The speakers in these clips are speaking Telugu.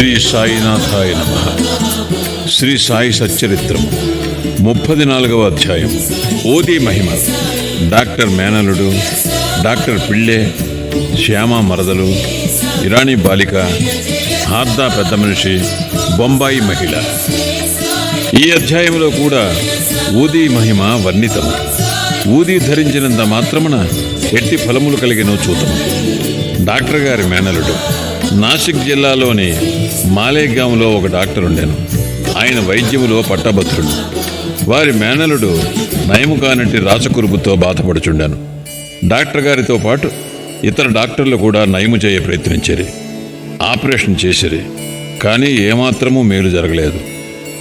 శ్రీ సాయినాథాయ నమ. శ్రీ సాయి సచ్చరిత్రం ముప్పది నాలుగవ అధ్యాయం. ఓది మహిమ. డాక్టర్ మేనలుడు డాక్టర్ పిళ్ళే శ్యామ మరదలు ఇరానీ బాలిక హార్దా పెద్ద మనిషి బొంబాయి మహిళ. ఈ అధ్యాయంలో కూడా ఊదీ మహిమ వర్ణితము ఊదీ ధరించినంత మాత్రమున ఎట్టి ఫలములు కలిగినో చూతము డాక్టర్ గారి మేనలుడు నాసిక్ జిల్లాలోని మాలేగాంలో ఒక డాక్టర్ ఉండేను. ఆయన వైద్యములో పట్టభద్రుడు. వారి మేనలుడు నయము కానట్టి రాచకురుపుతో బాధపడుచుండాను. డాక్టర్ గారితో పాటు ఇతర డాక్టర్లు కూడా నయము చేయ ప్రయత్నించారు. ఆపరేషన్ చేసిరి. కానీ ఏమాత్రమూ మేలు జరగలేదు.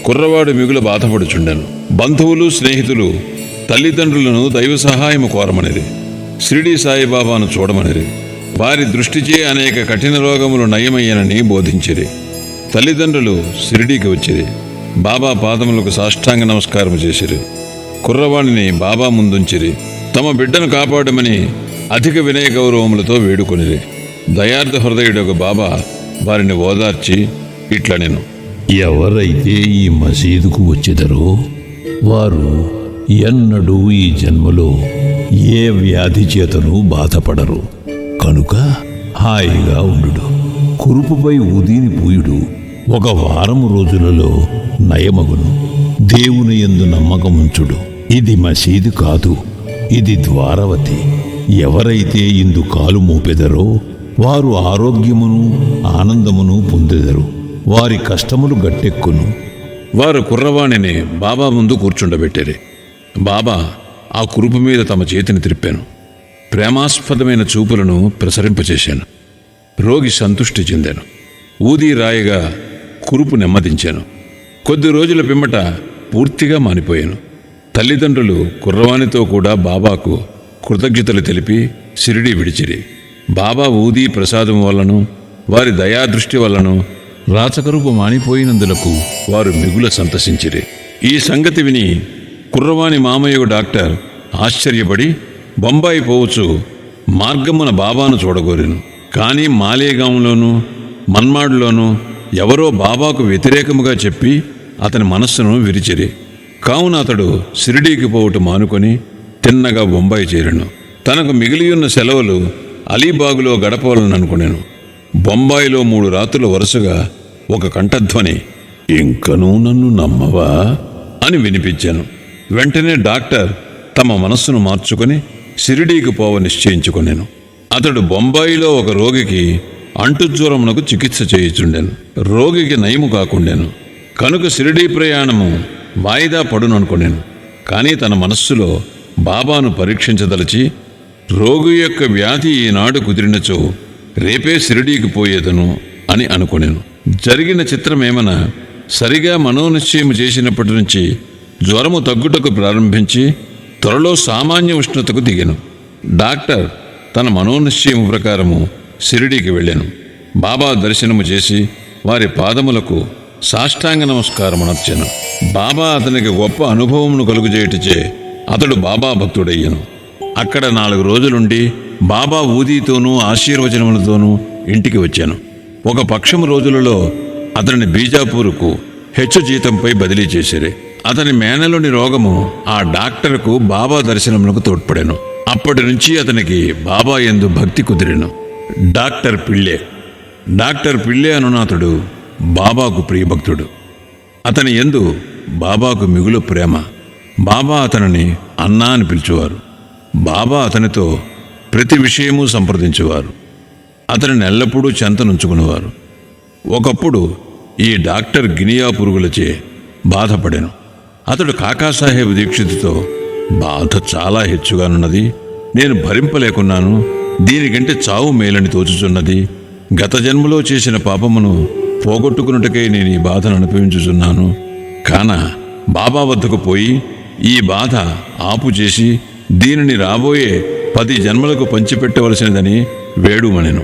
కుర్రవాడు మిగులు బాధపడుచుండెను. బంధువులు స్నేహితులు తల్లిదండ్రులను దైవ సహాయం కోరమనిది షిరిడి సాయిబాబాను చూడమనిది వారి దృష్టిచే అనేక కఠిన రోగములు నయమయ్యనని బోధించిరి. తల్లిదండ్రులు షిరిడీకి వచ్చిరి బాబా పాదములకు సాష్టాంగ నమస్కారం చేసిరి. కుర్రవాణిని బాబా ముందుంచిరి. తమ బిడ్డను కాపాడమని అధిక వినయ గౌరవములతో వేడుకొనిరి. దయార్థ హృదయుడొక బాబా వారిని ఓదార్చి ఇట్లా నేను. ఎవరైతే ఈ మసీదుకు వచ్చెదరో వారు ఎన్నడూ ఈ జన్మలో ఏ వ్యాధి చేతను బాధపడరు. కనుక హాయిగా ఉండు కురుపుపై ఉదీని పూయుడు. ఒక వారం రోజులలో నయమగును. దేవుని ఎందు నమ్మకముంచుడు. ఇది మసీదు కాదు ఇది ద్వారవతి. ఎవరైతే ఇందు కాలు మోపెదరో వారు ఆరోగ్యమును ఆనందమును పొందెదరు. వారి కష్టములు గట్టెక్కును. వారు కుర్రవాణిని బాబా ముందు కూర్చుండబెట్టారు. బాబా ఆ కురుపు మీద తమ చేతిని త్రిప్పాను. ప్రేమాస్పదమైన చూపులను ప్రసరింపచేశాను. రోగి సంతృష్టి చెందాను. ఊది రాయగా కురుపు నెమ్మదించాను. కొద్ది రోజుల పిమ్మట పూర్తిగా మానిపోయాను. తల్లిదండ్రులు కుర్రవాణితో కూడా బాబాకు కృతజ్ఞతలు తెలిపి సిరిడి విడిచిరి. బాబా ఊది ప్రసాదం వల్లను వారి దయాదృష్టి వల్లను రాచకరుపు మానిపోయినందులకు వారు మిగుల సంతసించిరి. ఈ సంగతి విని కుర్రవాణి మామయ్య డాక్టర్ ఆశ్చర్యపడి బొంబాయి పోవచ్చు మార్గమున బాబాను చూడగోరెను. కానీ మాలేగాంలోనూ మన్మాడ్లోనూ ఎవరో బాబాకు వ్యతిరేకముగా చెప్పి అతని మనస్సును విరిచిరి. కావున అతడు షిరిడీకి పోవుట మానుకొని తిన్నగా బొంబాయి చేరాను. తనకు మిగిలియున్న సెలవులు అలీబాగులో గడపాలని అనుకునేను. బొంబాయిలో మూడు రాత్రులు వరుసగా ఒక కంఠధ్వని ఇంకనూ నన్ను నమ్మవా? అని వినిపించాను. వెంటనే డాక్టర్ తమ మనస్సును మార్చుకొని షిరిడీకి పోవ నిశ్చయించుకొనెను. అతడు బొంబాయిలో ఒక రోగికి అంటుజ్వరమునకు చికిత్స చేయుచుండెను. రోగికి నయము కాకుండెను. కనుక షిరిడీ ప్రయాణము వాయిదా పడును అనుకునేను కానీ తన మనస్సులో బాబాను పరీక్షించదలిచి రోగి యొక్క వ్యాధి ఈనాడు కుదిరినచో రేపే షిరిడీకి పోయేదను అని అనుకునేను. జరిగిన చిత్రమేమన సరిగా మనోనిశ్చయం చేసినప్పటి నుంచి జ్వరము తగ్గుటకు ప్రారంభించి త్వరలో సామాన్య ఉష్ణతకు దిగాను. డాక్టర్ తన మనోనిశ్చయం ప్రకారము షిరిడీకి వెళ్ళాను. బాబా దర్శనము చేసి వారి పాదములకు సాష్టాంగ నమస్కారం నచ్చాను బాబా అతనికి గొప్ప అనుభవమును కలుగుచేయటచే అతడు బాబా భక్తుడయ్యను. అక్కడ నాలుగు రోజులుండి బాబా ఊదీతోనూ ఆశీర్వచనములతోనూ ఇంటికి వచ్చాను. ఒక పక్షము రోజులలో అతనిని బీజాపూర్కు హెచ్చు జీతంపై బదిలీ చేసిరి. అతని మేనలోని రోగము ఆ డాక్టర్కు బాబా దర్శనములకు తోడ్పడాను. అప్పటి నుంచి అతనికి బాబా ఎందు భక్తి కుదిరెను. డాక్టర్ పిళ్ళే. డాక్టర్ పిళ్ళే అనునాథుడు బాబాకు ప్రియభక్తుడు. అతని ఎందు బాబాకు మిగులు ప్రేమ. బాబా అతనిని అన్నా అని పిలిచేవారు. బాబా అతనితో ప్రతి విషయము సంప్రదించేవారు. అతనిని ఎల్లప్పుడూ చెంతనుంచుకునేవారు. ఒకప్పుడు ఈ డాక్టర్ గినియా పురుగులచే బాధపడాను. అతడు కాకాసాహెబ్ దీక్షితుతో బాధ చాలా హెచ్చుగానున్నది. నేను భరింపలేకున్నాను. దీనికంటే చావు మేలని తోచుచున్నది. గత జన్మలో చేసిన పాపమును పోగొట్టుకున్నట్టుకై నేను ఈ బాధను అనుభవించుచున్నాను. కాన బాబా వద్దకు పోయి ఈ బాధ ఆపు చేసి దీనిని రాబోయే పది జన్మలకు పంచిపెట్టవలసినదని వేడుమనెను.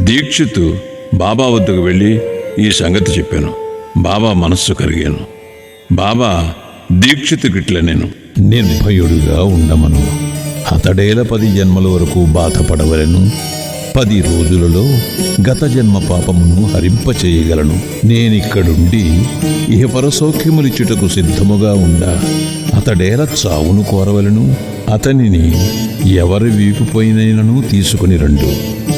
దీక్షిత్ బాబా వద్దకు వెళ్ళి ఈ సంగతి చెప్పాను. బాబా మనస్సు కరిగాను. బాబా దీక్షిత్ గిట్ల నేను నిర్భయుడుగా ఉండమను. అతడేల పది జన్మల వరకు బాధపడవలను. పది రోజులలో గత జన్మ పాపమును హరింపచేయగలను. నేనిక్కడుండి ఇహపర సౌఖ్యములిచ్చుటకు సిద్ధముగా ఉండా. అతడేల చావును కోరవలను. అతనిని ఎవరి వీపుపైనైనను తీసుకుని రండు.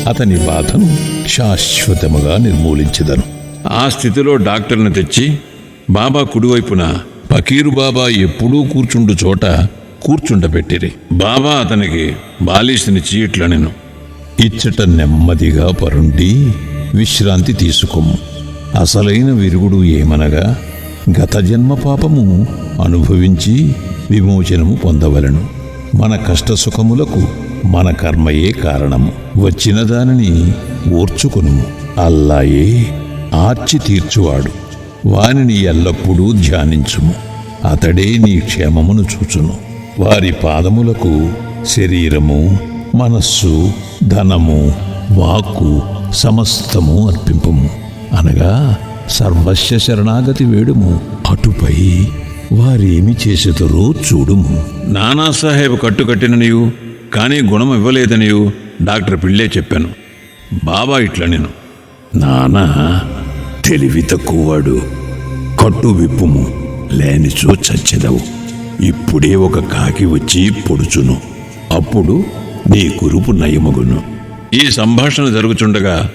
అతని బాధను శాశ్వతముగా నిర్మూలించదను. ఆ స్థితిలో డాక్టర్ని తెచ్చి బాబా కుడివైపున పకీరు బాబా ఎప్పుడూ కూర్చుండు చోట కూర్చుండబెట్టిరి. బాబా అతనికి బాలీసునిచ్చి ఇట్లా నేను ఇచ్చట నెమ్మదిగా పరుండి విశ్రాంతి తీసుకొమ్ము అసలైన విరుగుడు ఏమనగా గత జన్మ పాపము అనుభవించి విమోచనము పొందవలను. మన కష్టసుఖములకు మన కర్మయే కారణము. వచ్చిన దానిని ఓర్చుకును అల్లాయే ఆర్చి తీర్చువాడు. వానిని ఎల్లప్పుడూ ధ్యానించుము. అతడే నీ క్షేమమును చూచును. వారి పాదములకు శరీరము మనస్సు ధనము వాక్కు సమస్తము అర్పింపము. అనగా సర్వస్వ శరణాగతి వేడుము. అటుపై వారేమి చేసేదరో చూడుము. నానాసాహెబ్ కట్టుకట్టిన నీవు కానీ గుణం ఇవ్వలేదనియు డాక్టర్ పిళ్ళే చెప్పాను. బాబా ఇట్లా నేను నానా తెలివి తక్కువవాడు కట్టు విప్పుము లేనిచో చచ్చెదవు. ఇప్పుడే ఒక కాకి వచ్చి పొడుచును. అప్పుడు నీ కురుపు నయమగును. ఈ సంభాషణ జరుగుచుండగా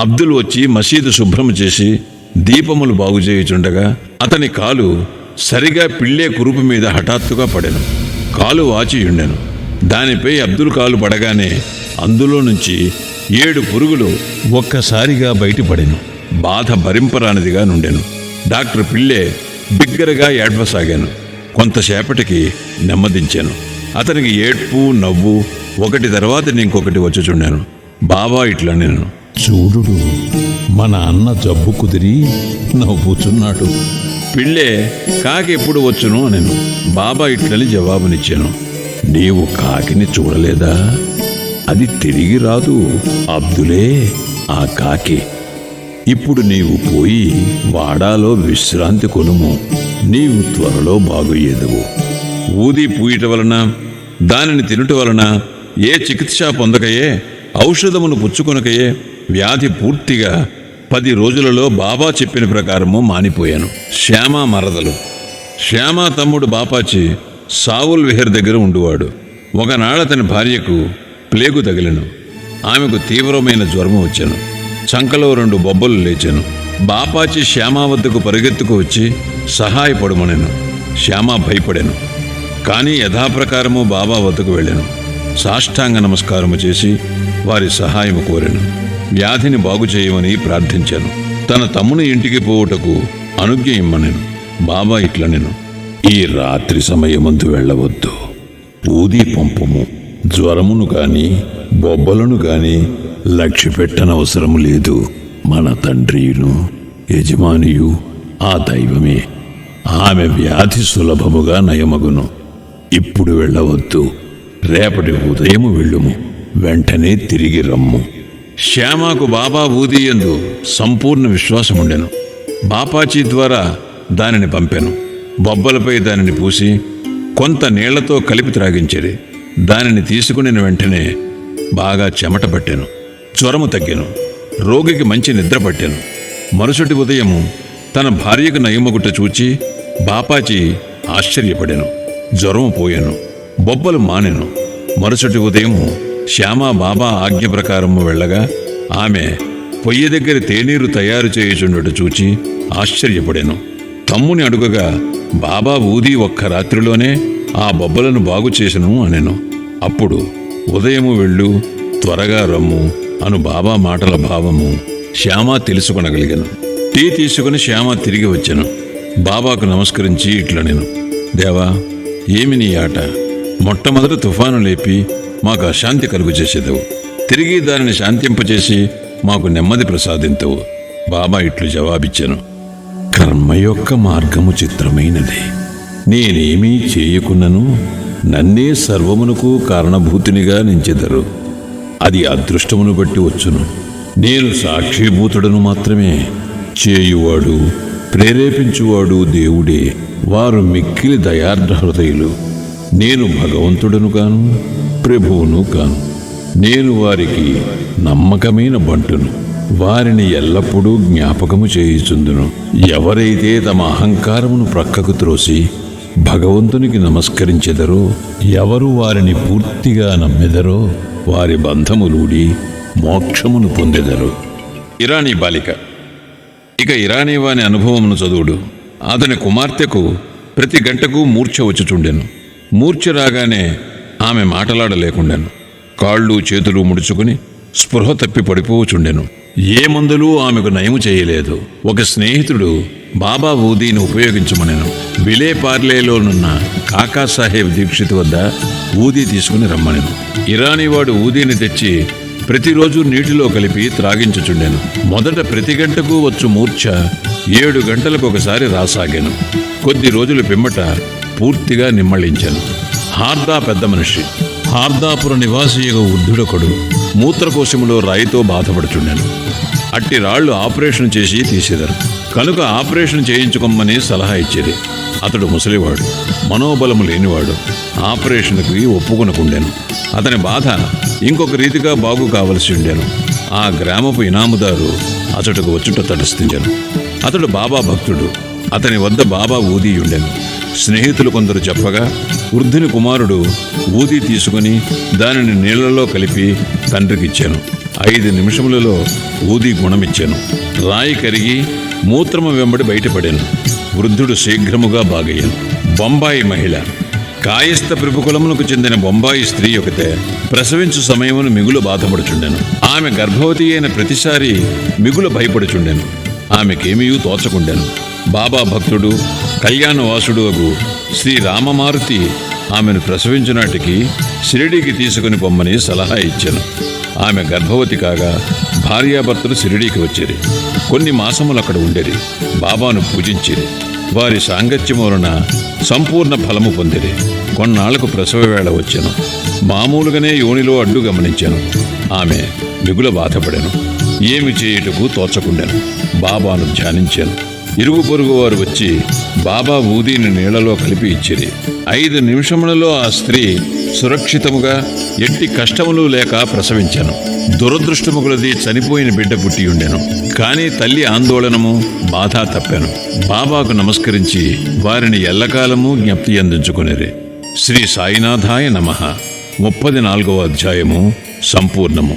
అబ్దుల్ వచ్చి మసీదు శుభ్రం చేసి దీపములు బాగు చేయుచుండగా అతని కాలు సరిగా పిళ్ళే కురుపు మీద హఠాత్తుగా పడెను. కాలు వాచియుండెను దానిపై అబ్దుల్ కాలు పడగానే అందులో నుంచి ఏడు పురుగులు ఒక్కసారిగా బయటపడెను బాధ భరింపరానిదిగా నుండెను. డాక్టర్ పిల్లే బిగ్గరగా ఏడ్వసాగాను. కొంతసేపటికి నెమ్మదించాను. అతనికి ఏడ్పు నవ్వు ఒకటి తర్వాత ఇంకొకటి వచ్చుచుండాను బాబా ఇట్లా నేను చూడుడు మన అన్న జబ్బు కుదిరి నవ్వుచున్నాడు పిళ్ళే కాకి ఎప్పుడు వచ్చును నేను బాబా ఇట్లని జవాబునిచ్చాను. నీవు కాకిని చూడలేదా? అది తిరిగి రాదు. అబ్దులే ఆ కాకి. ఇప్పుడు నీవు పోయి వాడాలో విశ్రాంతి కొనుము. నీవు త్వరలో బాగుయ్యేదువు ఊది పూయట వలన దానిని తినుట వలన ఏ చికిత్స పొందకయే ఔషధమును పుచ్చుకొనకయే వ్యాధి పూర్తిగా పది రోజులలో బాబా చెప్పిన ప్రకారము మానిపోయాను. శ్యామ మరదలు. శ్యామ తమ్ముడు బాపాచి సావుల్ విహర్ దగ్గర ఉండువాడు. ఒకనాడు అతని భార్యకు ప్లేగు తగిలెను. ఆమెకు తీవ్రమైన జ్వరం వచ్చాను. చంకలో రెండు బొబ్బలు లేచాను. బాపాచి శ్యామ వద్దకు పరిగెత్తుకు వచ్చి సహాయపడమనెను. శ్యామ భయపడాను. కానీ యథాప్రకారము బాబా వద్దకు వెళ్ళాను. సాష్టాంగ నమస్కారము చేసి వారి సహాయము కోరాను. వ్యాధిని బాగు చేయమని ప్రార్థించాను. తన తమ్ముని ఇంటికి పోవుటకు అనుజ్ఞ ఇమ్మనెను. బాబా ఇట్ల నేను ఈ రాత్రి సమయమందు వెళ్ళవద్దు. ఊది పంపము జ్వరమును కానీ బొబ్బలను గాని లక్ష్య పెట్టనవసరం లేదు. మన తండ్రియును యజమానియు ఆ దైవమే. ఆమె వ్యాధి సులభముగా నయమగును. ఇప్పుడు వెళ్ళవద్దు. రేపటి ఉదయము వెళ్ళుము. వెంటనే తిరిగి రమ్ము. శ్యామకు బాబా ఊదియందు సంపూర్ణ విశ్వాసముండెను. బాపాచీ ద్వారా దానిని పంపాను. బొబ్బలపై దానిని పూసి కొంత నీళ్ళతో కలిపి త్రాగించేది. దానిని తీసుకుని వెంటనే బాగా చెమట పట్టాను. జ్వరము తగ్గాను. రోగికి మంచి నిద్ర పట్టాను. మరుసటి ఉదయము తన భార్యకు నయమగుట్ట చూచి బాపాచి ఆశ్చర్యపడాను. జ్వరము పోయాను. బొబ్బలు మానెను. మరుసటి ఉదయము శ్యామ బాబా ఆజ్ఞ ప్రకారము వెళ్ళగా ఆమె పొయ్యి దగ్గర తేనీరు తయారు చేయుచుండట చూచి ఆశ్చర్యపడాను. తమ్ముని అడుగగా బాబా ఊది ఒక్క రాత్రిలోనే ఆ బొబ్బలను బాగు చేసను అనెను. అప్పుడు ఉదయము వెళ్ళు త్వరగా రమ్ము అను బాబా మాటల భావము శ్యామ తెలుసుకొనగలిగాను. టీ తీసుకుని శ్యామ తిరిగి వచ్చాను. బాబాకు నమస్కరించి ఇట్లా నేను దేవా ఏమి నీ ఆట? మొట్టమొదట తుఫాను లేపి మాకు అశాంతి కలుగు చేసేదవు తిరిగి దానిని శాంతింపచేసి మాకు నెమ్మది ప్రసాదింతవు. బాబా ఇట్లు జవాబిచ్చాను. కర్మ యొక్క మార్గము చిత్రమైనది. నేనేమీ చేయకున్నను? నన్నే సర్వమునకు కారణభూతినిగా నించెదరు. అది అదృష్టమును బట్టి వచ్చును. నేను సాక్షిభూతుడను మాత్రమే. చేయువాడు ప్రేరేపించువాడు దేవుడే. వారు మిక్కిలి దయార్థ హృదయులు. నేను భగవంతుడను కాను ప్రభువును కాను. నేను వారికి నమ్మకమైన బంటును. వారిని ఎల్లప్పుడూ జ్ఞాపకము చేయుచుందును. ఎవరైతే తమ అహంకారమును ప్రక్కకు త్రోసి భగవంతునికి నమస్కరించెదరో ఎవరు వారిని పూర్తిగా నమ్మెదరో వారి బంధములూడి మోక్షమును పొందెదరు. ఇరానీ బాలిక ఇక ఇరానీ వాని అనుభవమును చదువుడు. అతని కుమార్తెకు ప్రతి గంటకు మూర్ఛ వచ్చుచుండెను. మూర్ఛ రాగానే ఆమె మాటలాడలేకుండెను. కాళ్ళు చేతులు ముడుచుకుని స్పృహ తప్పి పడిపోవచుండెను ఏ మందులు ఆమెకు నయము చేయలేదు. ఒక స్నేహితుడు బాబా ఊదీని ఉపయోగించమనను విలేపార్లేలోనున్న కాకాసాహెబ్ దీక్షిత్ వద్ద ఊదీ తీసుకుని రమ్మనను ఇరానీవాడు ఊదీని తెచ్చి ప్రతిరోజు నీటిలో కలిపి త్రాగించుచుండెను. మొదట ప్రతి గంటకు వచ్చు మూర్ఛ ఏడు గంటలకు ఒకసారి రాసాగాను. కొద్ది రోజుల పిమ్మట పూర్తిగా నిమ్మళించాను. హార్దా పెద్ద మనిషి హార్దాపుర నివాసియగు వృద్ధుడొకడు మూత్రకోశములో రాయితో బాధపడుచుండెను. అట్టి రాళ్ళు ఆపరేషన్ చేసి తీసేదారు. కనుక ఆపరేషన్ చేయించుకోమని సలహా ఇచ్చేది. అతడు ముసలివాడు మనోబలము లేనివాడు. ఆపరేషన్కి ఒప్పుకొనకుండాను. అతని బాధ ఇంకొక రీతిగా బాగు కావలసి ఉండేను. ఆ గ్రామపు ఇనాముదారు అతడుకు వచ్చుట తటస్థించాను. అతడు బాబా భక్తుడు. అతని వద్ద బాబా ఊది ఉండెను. స్నేహితులు కొందరు చెప్పగా వృద్ధుని కుమారుడు ఊది తీసుకుని దానిని నీళ్ళలో కలిపి తండ్రికిచ్చాను. ఐదు నిమిషములలో ఊది గుణమిచ్చాను. రాయి కరిగి మూత్రము వెంబడి బయటపడాను. వృద్ధుడు శీఘ్రముగా బాగయ్యాను. బొంబాయి మహిళ. కాయస్థ ప్రభుకులమునకు చెందిన బొంబాయి స్త్రీ ఒకతే ప్రసవించు సమయమును మిగులు బాధపడుచుండెను. ఆమె గర్భవతి అయిన ప్రతిసారి మిగులు భయపడుచుండెను. ఆమెకేమీయూ తోచకుండెను. బాబా భక్తుడు కళ్యాణవాసుడు అగు శ్రీ రామమారుతి ఆమెను ప్రసవించినాటికి షిరిడీకి తీసుకుని పొమ్మని సలహా ఇచ్చాను. ఆమె గర్భవతి కాగా భార్యాభర్తలు షిరిడీకి వచ్చేది కొన్ని మాసములు అక్కడ ఉండేది. బాబాను పూజించేది వారి సాంగత్యం వలన సంపూర్ణ ఫలము పొందిరి. కొన్నాళ్ళకు ప్రసవ వేళ వచ్చాను. మామూలుగానే యోనిలో అడ్డు గమనించాను. ఆమె మిగుల బాధపడాను. ఏమి చేయుటకు తోచకుండాను. బాబాను ధ్యానించాను. ఇరుగు పొరుగు వారు వచ్చి బాబా ఊదీని నీళ్ళలో కలిపి ఇచ్చిరి. ఐదు నిమిషములలో ఆ స్త్రీ సురక్షితముగా ఎట్టి కష్టములు లేక ప్రసవించాను. దురదృష్టముగులది చనిపోయిన బిడ్డ పుట్టి ఉండెను. కానీ తల్లి ఆందోళనము బాధ తప్పాను. బాబాకు నమస్కరించి వారిని ఎల్లకాలము జ్ఞప్తి అందించుకునేది శ్రీ సాయినాథాయ నమ. ముప్పది నాలుగవ అధ్యాయము సంపూర్ణము.